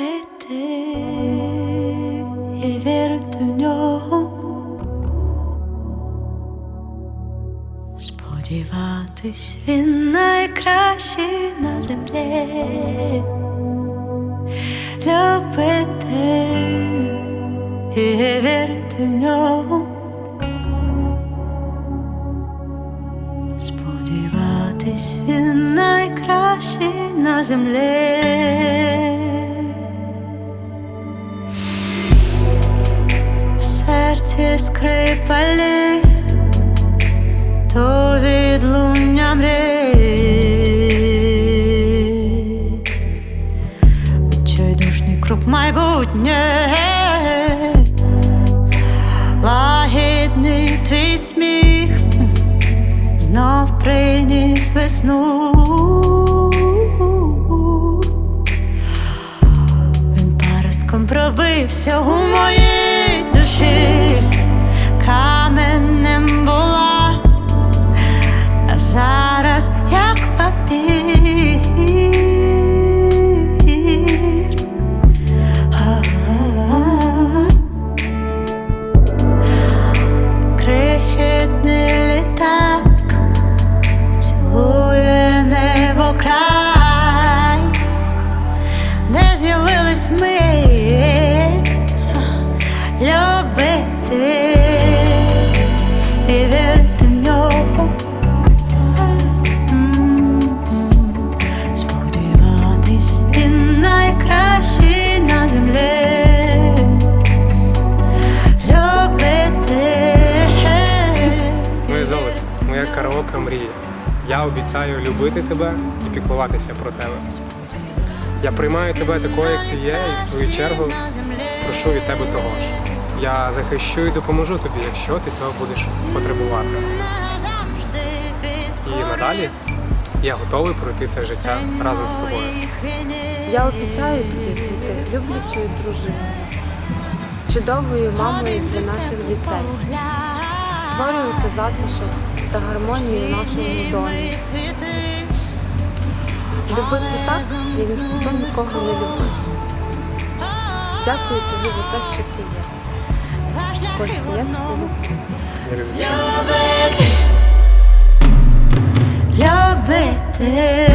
любити і вірити в нього. Сподіватись він найкращий на землі. Любити і вірити в нього. Сподіватись він найкращий на землі. Серці скрипалі, то відлуння мрій. Відчайдушний крок майбутнє. Лагідний твій сміх знов приніс весну. Він паростком пробився у моїй моя караоке мрія. Я обіцяю любити тебе і піклуватися про тебе. Я приймаю тебе такою, як ти є, і в свою чергу прошу від тебе того ж. Я захищу і допоможу тобі, якщо ти цього будеш потребувати. І надалі я готовий пройти це життя разом з тобою. Я обіцяю тобі бути люблячою дружиною, чудовою мамою для наших дітей, створювати затишок та гармонію в нашому домі, любити так, як ніхто нікого не любив. Дякую тобі за те, що ти є. Костя, я тебе люблю. Я люблю тебе. Любити, любити.